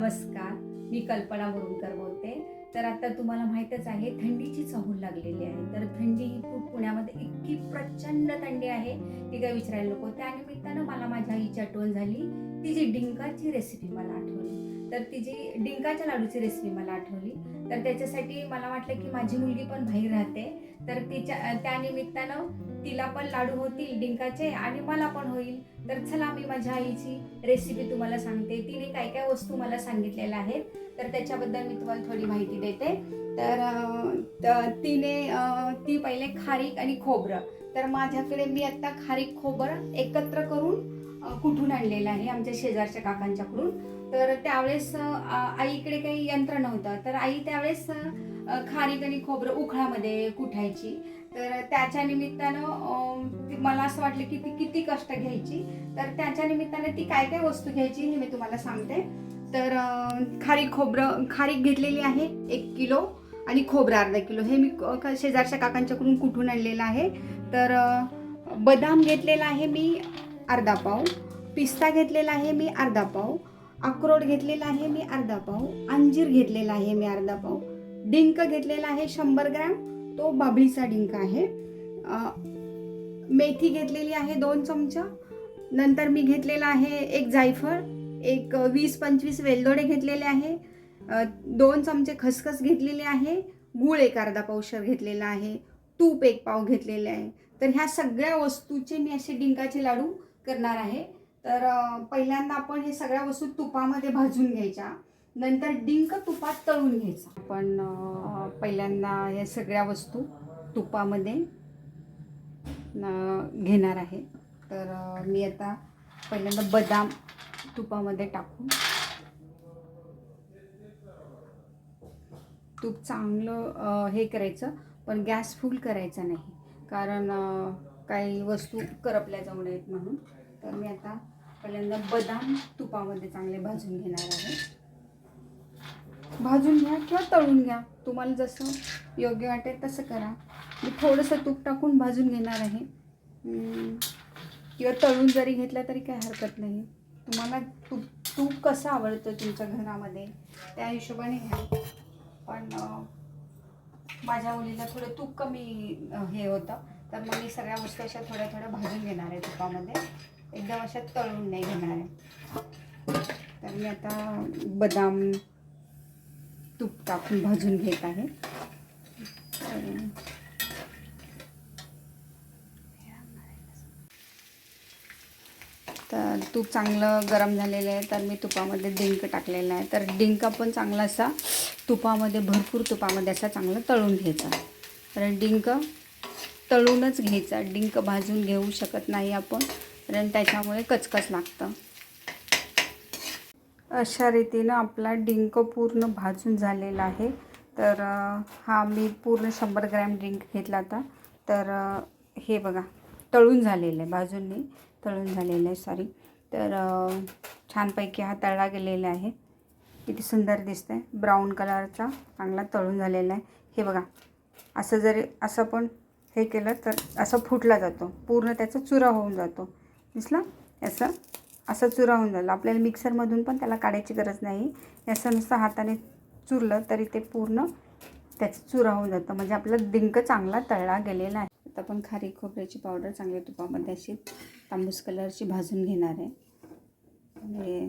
नमस्कार मी कल्पना बोरुणकर बोलते. तर आता तुम्हाला माहीतच आहे थंडीची चहूल लागलेली आहे. तर थंडी ही खूप पुण्यामध्ये इतकी प्रचंड थंडी आहे ती काय विचारायला नको. त्यानिमित्तानं मला माझ्या आईची आठवण झाली. तिची डिंकाची रेसिपी मला आठवली. तर तिची डिंकाच्या लाडूची रेसिपी मला आठवली तर त्याच्यासाठी मला वाटलं की माझी मुलगी पण बाहेर राहते. तर तिच्या त्यानिमित्तानं तिला पण लाडू होतील डिंकाचे आणि मला पण होईल. तर चला मी माझ्या आईची रेसिपी तुम्हाला सांगते. तिने काय काय वस्तू मला सांगितलेल्या आहेत तर त्याच्याबद्दल मी तुम्हाला थोडी माहिती देते. तर तिने ती पहिले खारीक आणि खोबरं. तर माझ्याकडे मी आत्ता खारीक खोबरं एकत्र करून कुठून आणलेलं आहे? आमच्या शेजारच्या काकांच्याकडून. तर त्यावेळेस आईकडे काही यंत्र नव्हतं. तर आई त्यावेळेस खारीक आणि खोबरं उखळामध्ये कुठायची. तर त्याच्या निमित्तानं मला असं वाटलं की ती किती कष्ट घ्यायची. तर त्याच्या निमित्ताने ती काय काय वस्तू घ्यायची हे मी तुम्हाला सांगते. तर खारीक खोबरं खारीक घेतलेली आहे एक किलो आणि खोबरं अर्धा किलो. हे मी शेजारच्या काकांच्याकडून कुठून आणलेलं आहे. तर बदाम घेतलेला आहे मी अर्धा पाव. पिस्ता घेतलेला आहे मी अर्धा पाव. अक्रोड घेतलेला आहे मी अर्धा पाव अंजीर घेतलेला आहे मी अर्धा पाव. डिंक घेतलेला आहे शंभर ग्रॅम तो बाबळीचा डिंक आहे. मेथी घेतलेली आहे दोन चमचा नंतर मी घेतलेला आहे एक जायफळ एक वीस पंचवीस वेलदोडे घेतलेले आहे. दोन चमचे खसखस घेतलेले आहे गूळ एक अर्धा पावशर घेतलेला आहे तूप एक पाव घेतलेले आहे. तर ह्या सगळ्या वस्तूचे मी असे डिंकाचे लाडू करणार आहे. तर पहिल्यांदा आपण हे सगळ्या वस्तू तुपामध्ये भाजून घ्यायच्या. नंतर डिंक तुपात तळून घ्यायचा. आपण पहिल्यांदा या सगळ्या वस्तू तुपामध्ये घेणार आहे. तर मी आता पहिल्यांदा बदाम तुपामध्ये टाकून तूप चांगलं हे करायचं पण गॅस फुल करायचा नाही. कारण काही वस्तू करपल्या जाऊ नयेत म्हणून. तर मी आता पहिल्यांदा बदाम तुपामध्ये चांगले भाजून घेणार आहे. भाजून घ्या किंवा तळून घ्या. तुम्हाला जसं योग्य वाटेल तसं करा. मी थोडंसं तूप टाकून भाजून घेणार आहे. किंवा तळून जरी घेतलं तरी काही हरकत नाही. तुम्हाला तूप तूप कसं आवडतं तुमच्या घरामध्ये त्या हिशोबाने घ्या. पण माझ्या मुलीला थोडं तूप कमी हे होतं. तर मग मी सगळ्या गोष्टी अशा थोड्या थोड्या भाजून घेणार आहे तुपामध्ये. एकदम अशा तळून नाही घेणार. आहे तर मी आता बदाम तूप टाकून भाजून घेत आहे. तर तूप चांगलं गरम झालेलं आहे तर मी तुपामध्ये डिंक टाकलेला आहे. तर डिंक पण चांगला असा तुपामध्ये भरपूर तुपामध्ये असा चांगला तळून घ्यायचा. कारण डिंक तळूनच घ्यायचा. डिंक भाजून घेऊ शकत नाही आपण. कारण त्याच्यामुळे कचकच लागतं. अशा रीतीनं आपला डिंक पूर्ण भाजून झालेला आहे. तर हा मी पूर्ण शंभर ग्रॅम डिंक घेतला होता. तर हे बघा तळून झालेलं आहे बाजूंनी तळून झालेलं आहे सॉरी तर छानपैकी हा तळला गेलेला आहे. किती सुंदर दिसतं आहे ब्राऊन कलरचा चांगला तळून झालेला आहे. हे बघा असं जरी असं पण हे केलं तर असं फुटला जातो. पूर्ण त्याचा चुरा होऊन जातो. दिसला? असं असं चुरा होऊन झालं. आपल्याला मिक्सरमधून पण त्याला काढायची गरज नाही. असं नुसतं हाताने चुरलं तरी ते पूर्ण त्याचं चुरा होऊन जातं. म्हणजे आपला डिंक चांगला तळला गेलेला आहे. आता आपण खारी खोबऱ्याची पावडर चांगल्या तुपामध्ये अशी तांबूस कलरची भाजून घेणार आहे. म्हणजे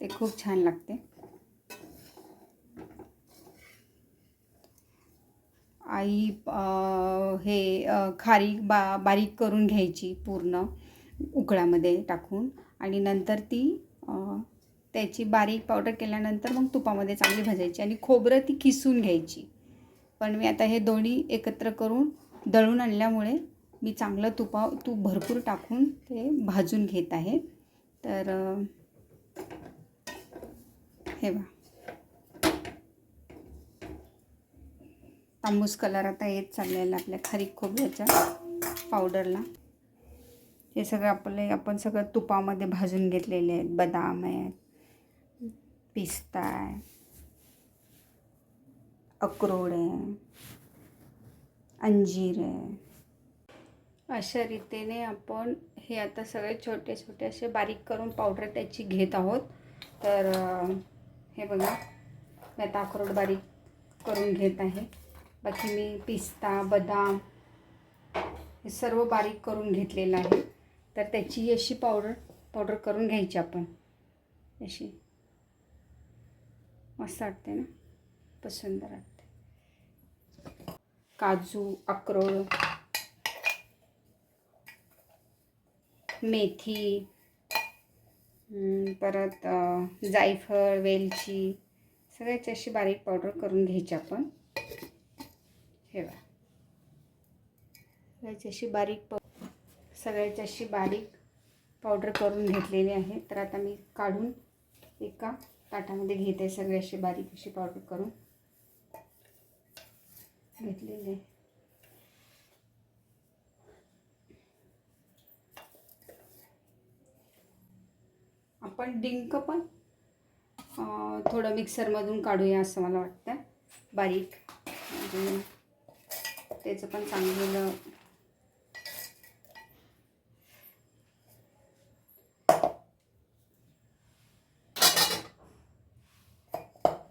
ते खूप छान लागते. आई हे खारीक खारी बा बारीक करून घ्यायची पूर्ण उकळामध्ये टाकून. आणि नंतर ती त्याची बारीक पावडर केल्यानंतर मग तुपामध्ये चांगली भाजायची आणि खोबरं ती किसून घ्यायची. पण मी आता हे दोन्ही एकत्र करून दळून आणल्यामुळे मी चांगलं तुपा तूप भरपूर टाकून ते भाजून घेत आहे. तर हे बा तांबूस कलर आता येत चाललेला आपल्या खारीक खोबऱ्याच्या पावडरला हे सगळं आपले आपण सगळं तुपामध्ये भाजून घेतलेले आहेत. बदाम आहेत पिस्ता आहे अक्रोड आहे अंजीर आहे. अशा रीतीने आपण हे आता सगळे छोटे छोटे असे बारीक करून पावडर त्याची घेत आहोत. तर हे बघा मी आता अक्रोड बारीक करून घेत आहे. बाकी मी पिस्ता बदाम हे सर्व बारीक करून घेतलेलं आहे. तर त्याची अशी पावडर पावडर करून घ्यायची आपण. अशी. मस्त वाटते ना? पसंत वाटते. काजू अक्रोड मेथी परत जायफळ वेलची सगळ्याची अशी बारीक पावडर करून घ्यायची आपण. हे बघा. सगळ्याची अशी बारीक प सगळ्याची अशी बारीक पावडर करून घेतलेली आहे. तर आता मी काढून एका ताटामध्ये घेते सगळी अशी बारीक अशी पावडर करून. घेतलेली आहे. आपण डिंक पण थोडं मिक्सरमधून काढूया असं मला वाटतं. बारीक. म्हणजे त्याचं पण चांगलं.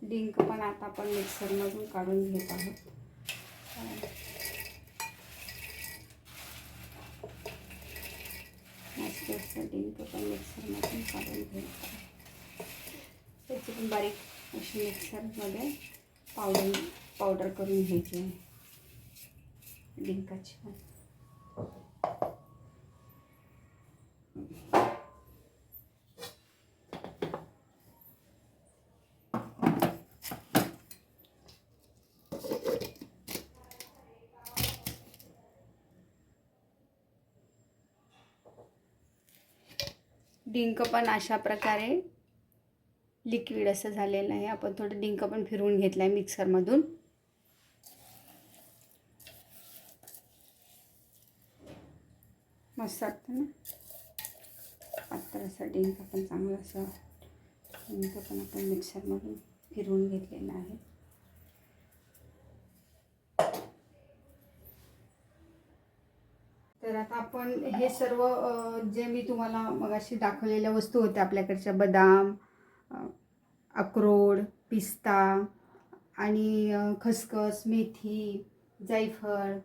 डिंक पण आता आपण मिक्सरमधून काढून घेत आहोत. मस्त असं डिंक पण मिक्सरमधून काढून घ्यायचं त्याची पण बारीक अशी मिक्सरमध्ये पावडर पावडर करून घ्यायची आहे. डिंकाची पण. डिंक पण अशा प्रकारे लिक्विड असं झालेलं आहे. आपण थोडं डिंक पण फिरवून घेतलं आहे मिक्सरमधून. मस्त वाटतं ना. पातळ असं डिंक पण चांगलं असं डिंक पण आपण मिक्सरमधून फिरवून घेतलेलं आहे. तर आता आपण हे सर्व जे मी तुम्हाला मगाशी दाखवलेल्या वस्तू होत्या आपल्याकडच्या बदाम अक्रोड पिस्ता आणि खसखस मेथी जायफळ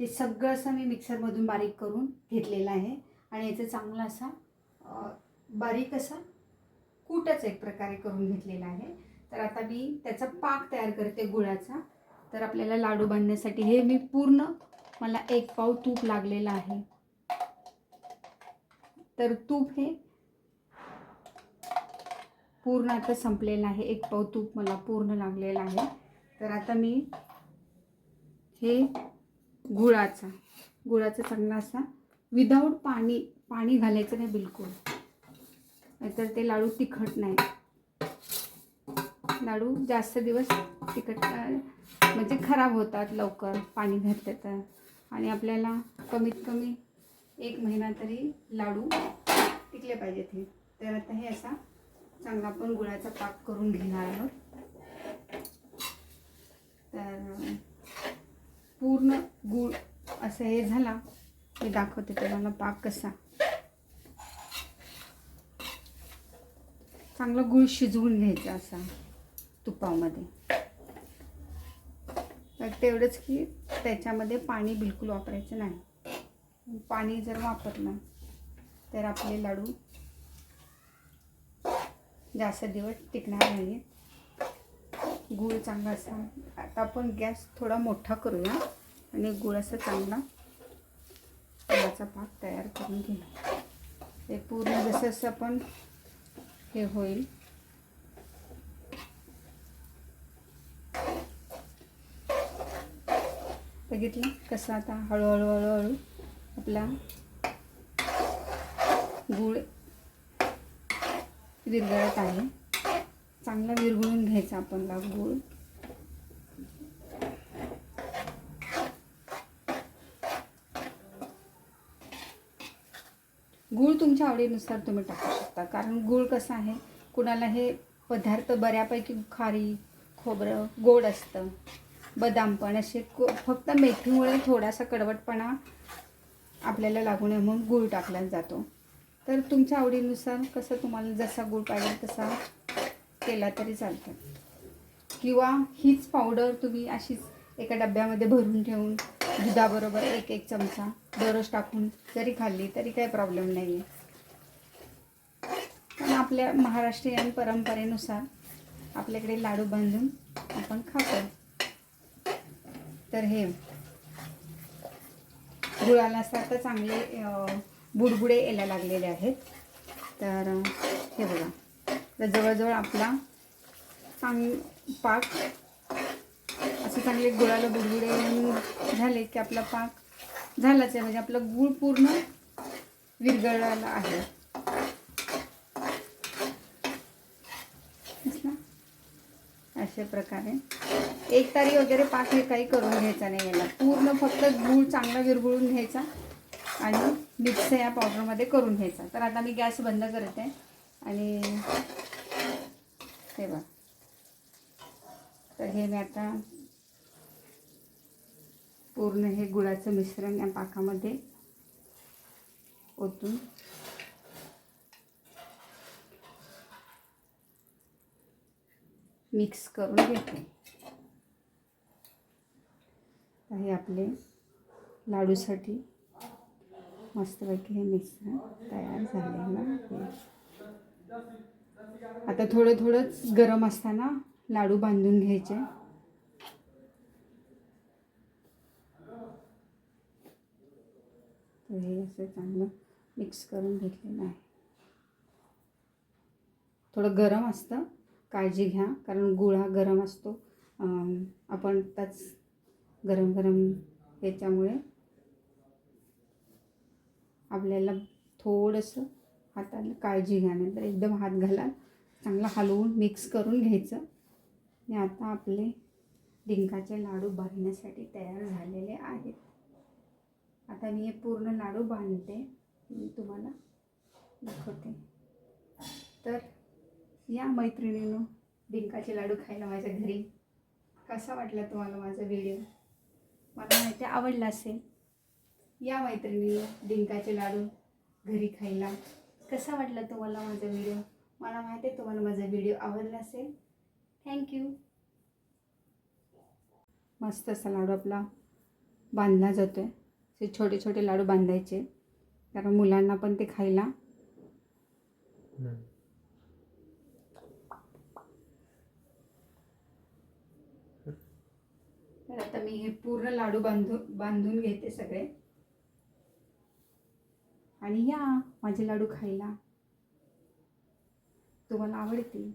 हे सगळं असं मी मिक्सरमधून बारीक करून घेतलेलं आहे. आणि याचं चांगला असा बारीक असा कूटच एक प्रकारे करून घेतलेला आहे. तर आता मी त्याचा पाक तयार करते गुळाचा. तर आपल्याला लाडू बांधण्यासाठी हे मी पूर्ण मला एक पाव तूप लागलेलं आहे. तर तूप हे पूर्ण आता संपलेलं आहे. एक पाव तूप मला पूर्ण लागलेलं आहे. तर आता मी हे गुळाचा गुळाचा चांगला असा विदाऊट पाणी पाणी घालायचं नाही बिलकुल. नाहीतर ते लाडू तिखट नाही. लाडू जास्त दिवस तिखट म्हणजे खराब होतात लवकर पाणी घातलं तर. आणि आपल्याला कमीत कमी एक महिना तरी लाडू टिकले पाहिजेत हे. तर आता हे असा चांगला आपण गुळाचा पाक करून घेणार आहोत. तर पूर्ण गुळ असं हे झाला मी दाखवते तुम्हाला पाक कसा. चांगला गुळ शिजवून घ्यायचा असा तुपामध्ये. तर तेवढंच की त्याच्यामध्ये पाणी बिलकुल वापरायचं नाही. पाणी जर वापरलं तर आपले लाडू जास्त दिवस टिकणार नाहीत. गूळ चांगला असा आता आपण गॅस थोडा मोठा करूया आणि गूळ असा चांगला गुळाचा पाक तयार करून घेऊ ते पूर्ण जसं जसं आपण हे होईल. बघितलं? कसं आता हळूहळू हळूहळू आपला गूळ विरघळत आहे. चांगला विरघळून घ्यायचा आपणला गूळ. गूळ तुमच्या आवडीनुसार तुम्ही टाकू शकता. कारण गूळ कसं आहे कुणाला हे पदार्थ बऱ्यापैकी खारी खोबरं गोड असतं बदाम पण असे को फक्त मेथीमुळे थोडासा कडवटपणा आपल्याला लागू नये म्हणून गूळ टाकला जातो. तर तुमच्या आवडीनुसार कसं तुम्हाला जसा गुळ पाहिजे तसा केला तरी चालतं. किंवा हीच पावडर तुम्ही अशीच एका डब्यामध्ये भरून ठेवून दुधाबरोबर एक एक चमचा दररोज टाकून जरी खाल्ली तरी काही प्रॉब्लेम नाही आहे पण आपल्या महाराष्ट्रीयन परंपरेनुसार आपल्याकडे लाडू बांधून आपण खातो. तर हे गुळाला आता चांगले बुडबुडे यायला लागलेले आहेत. तर हे बघा. तर जवळजवळ आपला चांग पाक असे चांगले गुळाला बुडबुडे झाले की आपला पाक झालाच आहे. म्हणजे आपला गुळ पूर्ण विरघळलेला आहे. अशा प्रकारे. एक तारी वगैरे पाक हे काही करून घ्यायचा नाही याला. पूर्ण फक्त गूळ चांगला विरघळून घ्यायचा आणि मिक्स या पावडरमध्ये करून घ्यायचा. तर आता मी गॅस बंद करते आणि हे बघ. तर हे मी आता पूर्ण हे गुळाचं मिश्रण या पाकामध्ये ओतून मिक्स करून घेते. हे आपले लाडूसाठी मस्तपैकी हे मिश्रण तयार झालेलं आहे आता थोडं थोडंच गरम असताना लाडू बांधून घ्यायचे. तर हे असं चांगलं मिक्स करून घेतलेलं आहे. थोडं गरम असतं काळजी घ्या कारण गुळ हा गरम असतो. आपण त्याच गरम गरम याच्यामुळे आपल्याला थोडंसं हाताला काळजी घ्या नंतर एकदम हात घाला. चांगला हलवून मिक्स करून घ्यायचं. आणि आता आपले डिंकाचे लाडू बांधण्यासाठी तयार झालेले आहेत. आता मी हे पूर्ण लाडू बांधते. मी तुम्हाला दाखवते. तर या मैत्रिणीनं डिंकाचे लाडू खायला माझ्या घरी कसा वाटला तुम्हाला माझा व्हिडिओ मला माहिती आहे आवडला असेल. या मैत्रिणीनं डिंकाचे लाडू घरी खायला कसा वाटला तुम्हाला माझा व्हिडिओ मला माहिती आहे तुम्हाला माझा व्हिडिओ आवडला असेल. थँक्यू मस्त असा लाडू आपला बांधला जातो आहे असे छोटे छोटे लाडू बांधायचे. कारण मुलांना पण ते खायला. तर आता मी हे पूर्ण लाडू बांधून बांधून घेते सगळे. आणि या माझे लाडू खायला. तुम्हाला आवडतील.